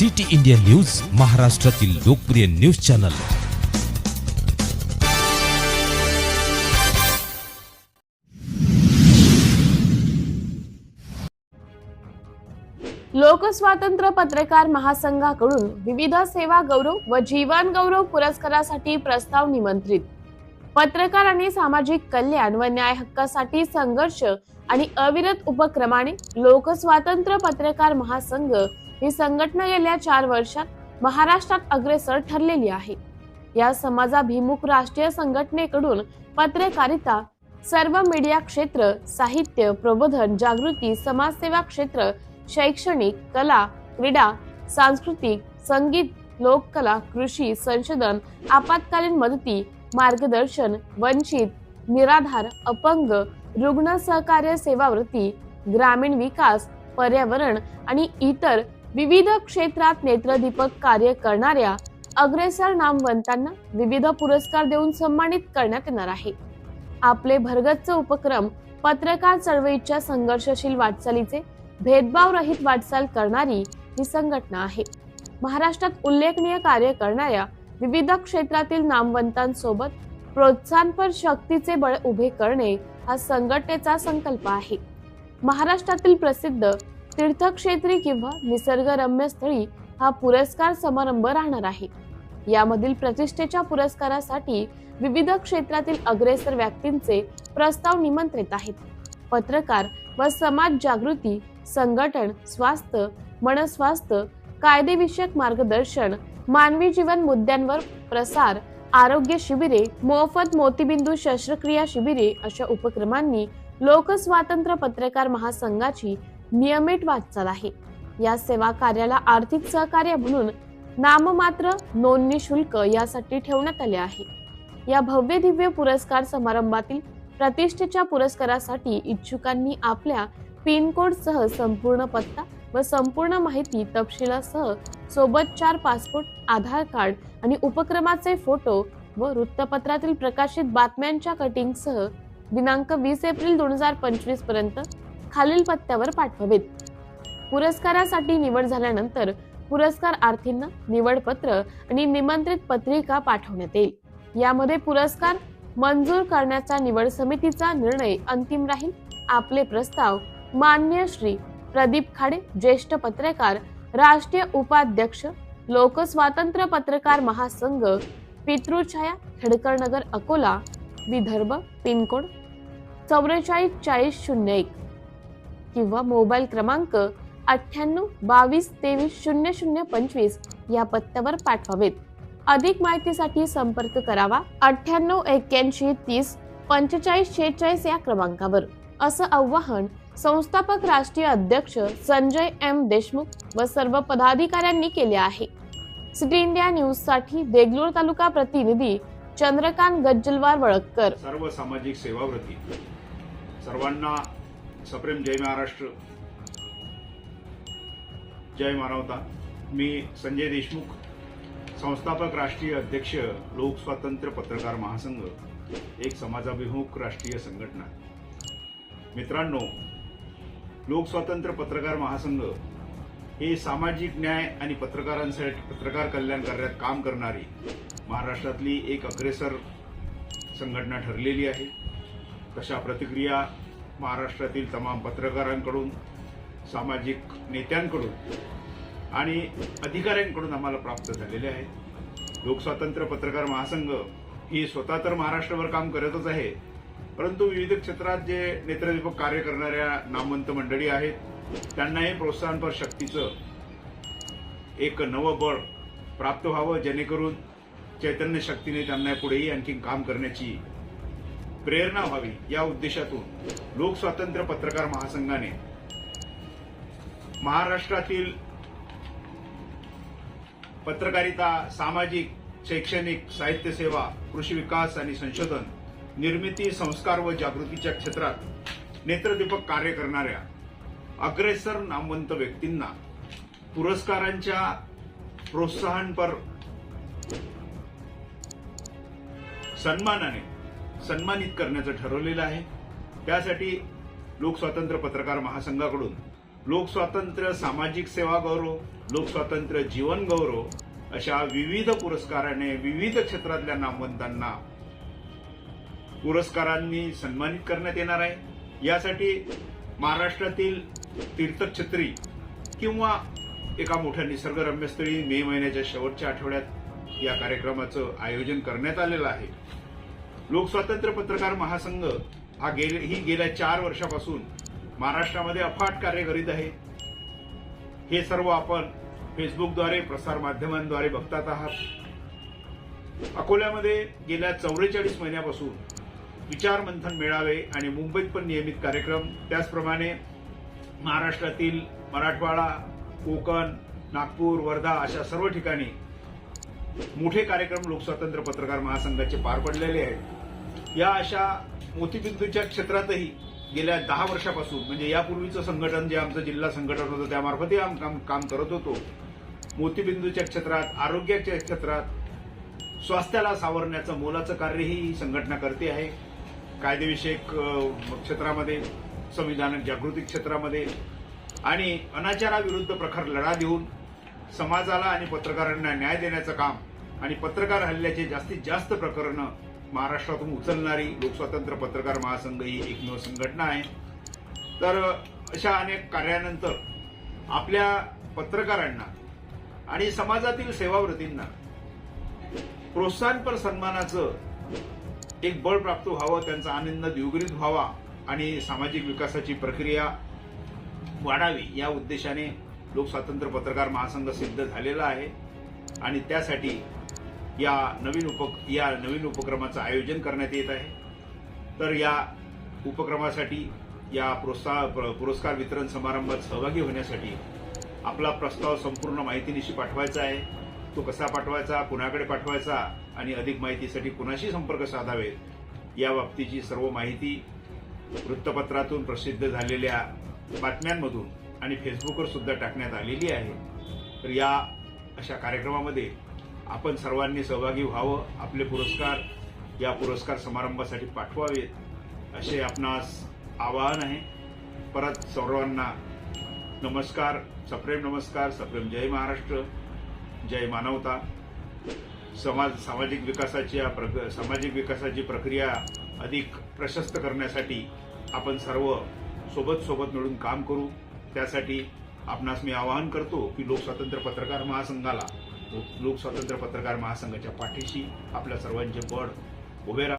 City India news महाराष्ट्रातील लोकप्रिय news channel. लोकस्वातंत्र्य पत्रकार महासंघाकडून विविध सेवा गौरव व जीवन गौरव पुरस्कारासाठी प्रस्ताव निमंत्रित. पत्रकार आणि सामाजिक कल्याण व न्याय हक्कासाठी संघर्ष आणि अविरत उपक्रमाने लोकस्वातंत्र्य पत्रकार महासंघ ही संघटना गेल्या चार वर्षात महाराष्ट्रात अग्रेसर ठरलेली आहे. या समाजाभिमुख राष्ट्रीय संघटनेकडून पत्रकारिता सर्व मीडिया क्षेत्र साहित्य प्रबोधन जागृती समाजसेवा क्षेत्र शैक्षणिक कला क्रीडा सांस्कृतिक संगीत लोककला कृषी संशोधन आपत्कालीन मदती मार्गदर्शन वंचित निराधार अपंग रुग्ण सहकार्य सेवावृत्ती ग्रामीण विकास पर्यावरण आणि इतर विविध क्षेत्रात नेत्रदीपक कार्य करणाऱ्या अग्रेसर नामवंतांना विविध पुरस्कार देऊन सन्मानित करण्यात येणार आहे. आपले भरगच्च उपक्रम पत्रकार चळवळीच्या संघर्षशील वाटचालीचे भेदभाव रहित वाटचाल करणारी ही संघटना आहे. महाराष्ट्रात उल्लेखनीय कार्य करणाऱ्या विविध क्षेत्रातील नामवंतांसोबत प्रोत्साहनपर शक्तीचे बळ उभे करणे हा संघटनेचा संकल्प आहे. महाराष्ट्रातील प्रसिद्ध तीर्थक्षेत्री किंवा निसर्गरम्य स्थळी हा पुरस्कार समारंभ राहणार आहे. यामधील प्रतिष्ठेच्या पुरस्कारासाठी विविध क्षेत्रातील अग्रेसर व्यक्तींचे प्रस्ताव निमंत्रित आहेत. पत्रकार व समाज जागृती संघटन स्वास्थ्य मनस्वास्थ्य कायदेविषयक मार्गदर्शन मानवी जीवन मुद्द्यांवर प्रसार आरोग्य शिबिरे मोफत मोतीबिंदू शस्त्रक्रिया शिबिरे अशा उपक्रमांनी लोकस्वातंत्र्य पत्रकार महासंघाची नियमित वाटचाल आहे. या सेवा कार्याला आर्थिक सहकार्य म्हणून नाममात्र नोंदणी शुल्क यासाठी ठेवण्यात आले आहे. या भव्य दिव्य पुरस्कार समारंभातील प्रतिष्ठेच्या पुरस्कारासाठी इच्छुकांनी आपल्या पिनकोडसह संपूर्ण पत्ता व संपूर्ण माहिती तपशिलासह सोबत चार पासपोर्ट आधार कार्ड आणि उपक्रमाचे फोटो व वृत्तपत्रातील प्रकाशित बातम्यांच्या कटिंगसह दिनांक वीस एप्रिल दोन हजार पंचवीसपर्यंत खालील पत्त्यावर पाठवावेत. पुरस्कारासाठी निवड झाल्यानंतर पुरस्कार आर्थींना निवडपत्र आणि निमंत्रित पत्रिका पाठवण्यात येईल. यामध्ये पुरस्कार मंजूर करण्याचा निवड समितीचा निर्णय अंतिम राहील. आपले प्रस्ताव मान्य श्री प्रदीप खाडे ज्येष्ठ पत्रकार राष्ट्रीय उपाध्यक्ष लोकस्वातंत्र्य पत्रकार महासंघ पितृछाया खेडकर नगर अकोला विदर्भ पिनकोड चौवेचाळीस चाळीस शून्य एक. किंवा मोबाईल क्रमांक अठ्ठ्याण्णव बावीस तेवीस शून्य शून्य पंचवीस या पत्त्यावर पाठवावेत. अधिक माहितीसाठी संपर्क करावा अठ्ठ्याण्णव एक्क्याऐंशी तीस पंचेचाळीस शेहेचाळीस या क्रमांकावर. असं आवाहन संस्थापक राष्ट्रीय अध्यक्ष संजय एम देशमुख व सर्व पदाधिकाऱ्यांनी केले आहे. सिटी इंडिया न्यूजसाठी देगलूर तालुका प्रतिनिधी चंद्रकांत गज्जलवार वळकर सर्व सामाजिक सेवाव्रती सर्वांना सप्रेम जय महाराष्ट्र. जय मानवता. मी संजय देशमुख संस्थापक राष्ट्रीय अध्यक्ष लोकस्वातंत्र्य पत्रकार महासंघ एक समाजाभिमुख राष्ट्रीय संघटना. मित्रांनो लोकस्वातंत्र्य पत्रकार महासंघ हे सामाजिक न्याय आणि पत्रकारांसाठी पत्रकार कल्याण कार्यात काम करणारी महाराष्ट्रातली एक अग्रेसर संघटना ठरलेली आहे. तशा प्रतिक्रिया महाराष्ट्रातील तमाम पत्रकारांकडून सामाजिक नेत्यांकडून आणि अधिकाऱ्यांकडून आम्हाला प्राप्त झालेले आहेत लोकस्वातंत्र्य पत्रकार महासंघ ही स्वतः तर महाराष्ट्रभर काम करतच आहे परंतु विविध क्षेत्रात जे नेत्रदीपक कार्य करणाऱ्या नामवंत मंडळी आहेत त्यांनाही प्रोत्साहनपर शक्तीचं एक नवं बळ प्राप्त व्हावं जेणेकरून चैतन्य शक्तीने त्यांना पुढेही आणखी काम करण्याची प्रेरणा व्हावी या उद्देशातून लोकस्वातंत्र्य पत्रकार महासंघाने महाराष्ट्रातील पत्रकारिता सामाजिक शैक्षणिक साहित्य सेवा कृषी विकास आणि संशोधन निर्मिती संस्कार व जागृतीच्या क्षेत्रात नेत्रदीपक कार्य करणाऱ्या अग्रेसर नामवंत व्यक्तींना पुरस्कारांच्या प्रोत्साहनपर सन्मानाने सन्मानित करण्याचं ठरवलेलं आहे. त्यासाठी लोकस्वातंत्र्य पत्रकार महासंघाकडून लोकस्वातंत्र्य सामाजिक सेवा गौरव लोकस्वातंत्र्य जीवन गौरव अशा विविध पुरस्काराने विविध क्षेत्रातल्या नामवंतांना पुरस्कारांनी सन्मानित करण्यात येणार आहे. यासाठी महाराष्ट्रातील तीर्थक्षेत्री किंवा एका मोठ्या निसर्गरम्यस्थळी मे महिन्याच्या शेवटच्या आठवड्यात या कार्यक्रमाचं आयोजन करण्यात आलेलं आहे. लोकस्वातंत्र्य पत्रकार महासंघ हा गेले ही गेल्या चार वर्षापासून महाराष्ट्रामध्ये अफाट कार्य करीत आहे. हे सर्व आपण फेसबुकद्वारे प्रसार माध्यमांद्वारे बघतात आहात. अकोल्यामध्ये गेल्या चौवेचाळीस महिन्यापासून विचार मंथन मेळावे आणि मुंबईत पण नियमित कार्यक्रम. त्याचप्रमाणे महाराष्ट्रातील मराठवाडा कोकण नागपूर वर्धा अशा सर्व ठिकाणी मोठे कार्यक्रम लोकस्वातंत्र्य पत्रकार महासंघाचे पार पडलेले आहेत. या अशा मोतीबिंदूच्या क्षेत्रातही गेल्या दहा वर्षापासून म्हणजे यापूर्वीचं संघटन जे आमचं जिल्हा संघटन होतं त्यामार्फतही आम काम काम करत होतो. मोतीबिंदूच्या क्षेत्रात आरोग्याच्या क्षेत्रात स्वास्थ्याला सावरण्याचं मोलाचं कार्यही ही संघटना करते आहे. कायदेविषयक क्षेत्रामध्ये संविधानक जागृती क्षेत्रामध्ये आणि अनाचाराविरुद्ध प्रखर लढा देऊन समाजाला आणि पत्रकारांना न्याय देण्याचं काम आणि पत्रकार हल्ल्याचे जास्तीत जास्त प्रकरणं महाराष्ट्रातून उचलणारी लोकस्वातंत्र्य पत्रकार महासंघ ही एकमेव संघटना आहे. तर अशा अनेक कार्यानंतर आपल्या पत्रकारांना आणि समाजातील सेवाव्रतींना प्रोत्साहनपर सन्मानाचं एक बळ प्राप्त व्हावं त्यांचा आनंद द्विगुणित व्हावा आणि सामाजिक विकासाची प्रक्रिया वाढावी या उद्देशाने लोकस्वातंत्र्य पत्रकार महासंघ सिद्ध झालेला आहे. आणि त्यासाठी या नवीन उप या नवीन उपक्रमाचं आयोजन करण्यात येत आहे. तर या उपक्रमासाठी या प्रोत्साह पुरस्कार वितरण समारंभात सहभागी होण्यासाठी आपला प्रस्ताव संपूर्ण माहितीनिशी पाठवायचा आहे. तो कसा पाठवायचा कुणाकडे पाठवायचा आणि अधिक माहितीसाठी कुणाशी संपर्क साधावेत या बाबतीची सर्व माहिती वृत्तपत्रातून प्रसिद्ध झालेल्या बातम्यांमधून आणि फेसबुकवर सुद्धा टाकण्यात आलेली आहे. तर या अशा कार्यक्रमामध्ये आपण सर्वांनी सहभागी व्हावं आपले पुरस्कार या पुरस्कार समारंभासाठी पाठवावेत असे आपणास आवाहन आहे. परत सर्वांना नमस्कार सप्रेम नमस्कार सप्रेम जय महाराष्ट्र जय मानवता. समाज सामाजिक विकासाची या प्रक सामाजिक विकासाची प्रक्रिया अधिक प्रशस्त करण्यासाठी आपण सर्व सोबत सोबत मिळून काम करू. त्यासाठी आपणास मी आवाहन करतो की लोकस्वातंत्र्य पत्रकार महासंघाला लोकस्वातंत्र्य पत्रकार महासंघाच्या पाठीशी आपल्या सर्वांचे बळ उभे राहा